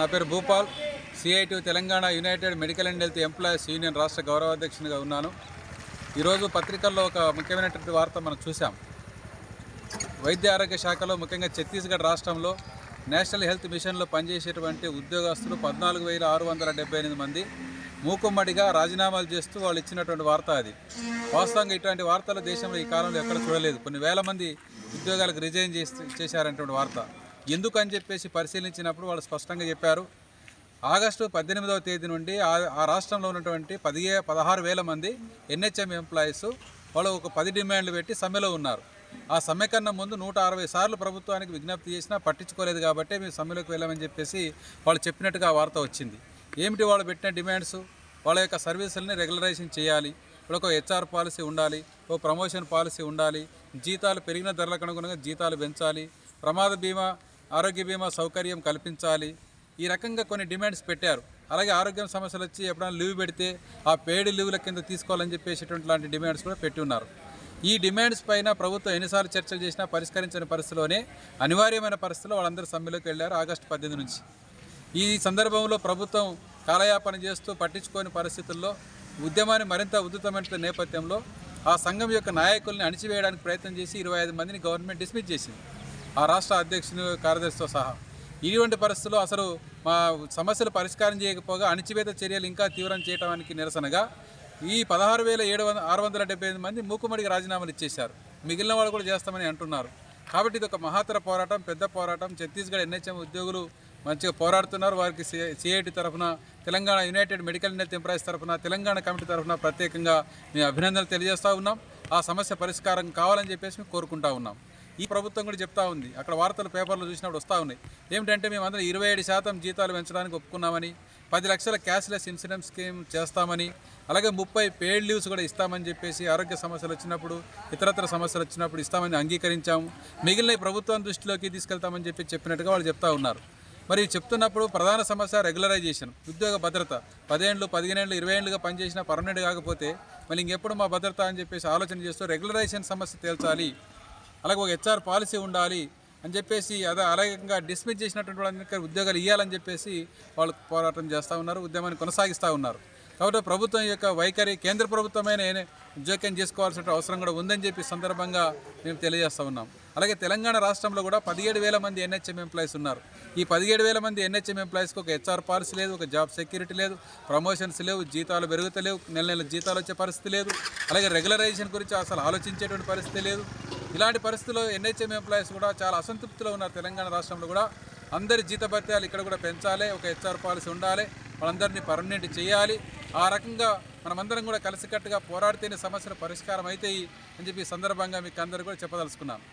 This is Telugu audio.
నా పేరు Bhupal. CIT Telangana united medical and health employees union రాష్ట్ర గౌరవాధ్యక్షునిగా ఉన్నాను. ఈరోజు పత్రికల్లో ఒక ముఖ్యమైనటువంటి వార్త మనం చూసాం వైద్య ఆరోగ్య శాఖలో ముఖ్యంగా ఛత్తీస్గఢ్ రాష్ట్రంలో నేషనల్ హెల్త్ మిషన్లో పనిచేసేటువంటి ఉద్యోగస్తులు పద్నాలుగు వేల ఆరు వందల డెబ్బై ఎనిమిది మంది. మూకుమ్మడిగా రాజీనామాలు చేస్తూ వాళ్ళు ఇచ్చినటువంటి వార్త అది. వాస్తవంగా ఇటువంటి వార్తలు దేశంలో ఈ కాలంలో ఎక్కడ చూడలేదు. కొన్ని వేల మంది ఉద్యోగాలకు రిజైన్ చేసి చేశారనేటువంటి వార్త. ఎందుకు అని చెప్పేసి పరిశీలించినప్పుడు వాళ్ళు స్పష్టంగా చెప్పారు. ఆగస్టు పద్దెనిమిదవ తేదీ నుండి ఆ ఆ రాష్ట్రంలో ఉన్నటువంటి పదిహే పదహారు వేల మంది ఎన్హెచ్ఎం ఎంప్లాయీస్ వాళ్ళు ఒక పది డిమాండ్లు పెట్టి సమ్మెలో ఉన్నారు. ఆ సమ్మె కన్నా ముందు నూట అరవై సార్లు ప్రభుత్వానికి విజ్ఞప్తి చేసినా పట్టించుకోలేదు కాబట్టి మేము సమ్మెలోకి వెళ్ళామని చెప్పేసి వాళ్ళు చెప్పినట్టుగా వార్త వచ్చింది. ఏమిటి వాళ్ళు పెట్టిన డిమాండ్స్? వాళ్ళ యొక్క సర్వీసులని రెగ్యులరైజేషన్ చేయాలి. ఇప్పుడు ఒక హెచ్ఆర్ పాలసీ ఉండాలి. ఒక ప్రమోషన్ పాలసీ ఉండాలి. జీతాలు పెరిగిన ధరలకు అనుగుణంగా జీతాలు పెంచాలి. ప్రమాద బీమా ఆరోగ్య బీమా సౌకర్యం కల్పించాలి. ఈ రకంగా కొన్ని డిమాండ్స్ పెట్టారు. అలాగే ఆరోగ్యం సమస్యలు వచ్చి ఎప్పుడైనా లీవ్ పెడితే ఆ పేడ్ లీవ్ల కింద తీసుకోవాలని చెప్పేసేటువంటి లాంటి డిమాండ్స్ కూడా పెట్టి ఉన్నారు. ఈ డిమాండ్స్ పైన ప్రభుత్వం ఎన్నిసార్లు చర్చలు చేసినా పరిష్కరించని పరిస్థితిలోనే అనివార్యమైన పరిస్థితిలో వాళ్ళందరూ సమ్మెలోకి వెళ్ళారు ఆగస్టు పద్దెనిమిది నుంచి. ఈ సందర్భంలో ప్రభుత్వం కాలయాపన చేస్తూ పట్టించుకోని పరిస్థితుల్లో ఉద్యమాన్ని మరింత ఉధృతమైన నేపథ్యంలో ఆ సంఘం యొక్క నాయకుల్ని అణిచివేయడానికి ప్రయత్నం చేసి ఇరవై ఐదు మందిని గవర్నమెంట్ డిస్మిస్ చేసింది. ఆ రాష్ట్ర అధ్యక్షుని కార్యదర్శితో సహా. ఇటువంటి పరిస్థితుల్లో అసలు మా సమస్యలు పరిష్కారం చేయకపోగా అణిచివేత చర్యలు ఇంకా తీవ్రం చేయడానికి నిరసనగా ఈ పదహారు వేల ఏడు వందల ఆరు వందల డెబ్బై ఎనిమిది మంది మూకుమడికి రాజీనామాలు ఇచ్చేశారు. మిగిలిన వాళ్ళు కూడా చేస్తామని అంటున్నారు. కాబట్టి ఇది ఒక మహాతర పోరాటం పెద్ద పోరాటం. ఛత్తీస్గఢ్ ఎన్హెచ్ఎం ఉద్యోగులు మంచిగా పోరాడుతున్నారు. వారికి సిఐటి తరఫున Telangana united medical and employees తరఫున తెలంగాణ కమిటీ తరఫున ప్రత్యేకంగా మేము అభినందనలు తెలియజేస్తూ ఉన్నాం. ఆ సమస్య పరిష్కారం కావాలని చెప్పేసి మేము కోరుకుంటా ఉన్నాం. ఈ ప్రభుత్వం కూడా చెప్తా ఉంది. అక్కడ వార్తలు పేపర్లు చూసినప్పుడు వస్తూ ఉన్నాయి. ఏమిటంటే మేమందరం ఇరవై ఏడు శాతం జీతాలు పెంచడానికి ఒప్పుకున్నామని పది లక్షల క్యాష్లెస్ ఇన్సూరెన్స్ స్కీమ్ చేస్తామని అలాగే ముప్పై పెయిడ్ లీవ్స్ కూడా ఇస్తామని చెప్పేసి ఆరోగ్య సమస్యలు వచ్చినప్పుడు ఇతరత్ర సమస్యలు వచ్చినప్పుడు ఇస్తామని అంగీకరించాము. మిగిలిన ప్రభుత్వం దృష్టిలోకి తీసుకెళ్తామని చెప్పి చెప్పినట్టుగా వాళ్ళు చెప్తా ఉన్నారు. మరి చెప్తున్నప్పుడు ప్రధాన సమస్య రెగ్యులరైజేషన్ ఉద్యోగ భద్రత. పదేండ్లు పదిహేనేళ్ళు ఇరవై ఏళ్ళుగా పనిచేసిన పర్మనెంట్ కాకపోతే మళ్ళీ ఇంకెప్పుడు మా భద్రత అని చెప్పేసి ఆలోచన చేస్తూ రెగ్యులరైజేషన్ సమస్య తేల్చాలి. అలాగే ఒక హెచ్ఆర్ పాలసీ ఉండాలి అని చెప్పేసి అదే అలాగే డిస్మిస్ చేసినటువంటి వాళ్ళందరికీ ఉద్యోగాలు ఇవ్వాలని చెప్పేసి వాళ్ళు పోరాటం చేస్తూ ఉన్నారు ఉద్యమాన్ని కొనసాగిస్తూ ఉన్నారు. కాబట్టి ప్రభుత్వం యొక్క వైఖరి కేంద్ర ప్రభుత్వమైన జోక్యం చేసుకోవాల్సిన అవసరం కూడా ఉందని చెప్పి సందర్భంగా మేము తెలియజేస్తూ ఉన్నాం. అలాగే తెలంగాణ రాష్ట్రంలో కూడా పదిహేడు వేల మంది ఎన్హెచ్ఎం ఎంప్లాయీస్ ఉన్నారు. ఈ పదిహేడు వేల మంది ఎన్హెచ్ఎం ఎంప్లాయీస్కి ఒక హెచ్ఆర్ పాలసీ లేదు ఒక జాబ్ సెక్యూరిటీ లేదు ప్రమోషన్స్ లేవు జీతాలు పెరుగుతలేవు నెల నెల జీతాలు వచ్చే పరిస్థితి లేదు అలాగే రెగ్యులరైజేషన్ గురించి అసలు ఆలోచించేటువంటి పరిస్థితి లేదు. ఇలాంటి పరిస్థితుల్లో ఎన్హెచ్ఎం ఎంప్లాయీస్ కూడా చాలా అసంతృప్తిలో ఉన్నారు తెలంగాణ రాష్ట్రంలో కూడా. అందరి జీతభత్యాలు ఇక్కడ కూడా పెంచాలి ఒక హెచ్ఆర్ పాలసీ ఉండాలి. వాళ్ళందరినీ పర్మనెంట్ చేయాలి. ఆ రకంగా మనమందరం కూడా కలిసికట్టుగా పోరాడితేనే సమస్యలు పరిష్కారం అవుతాయి అని చెప్పి సందర్భంగా మీకు అందరూ కూడా చెప్పదలుచుకున్నాను.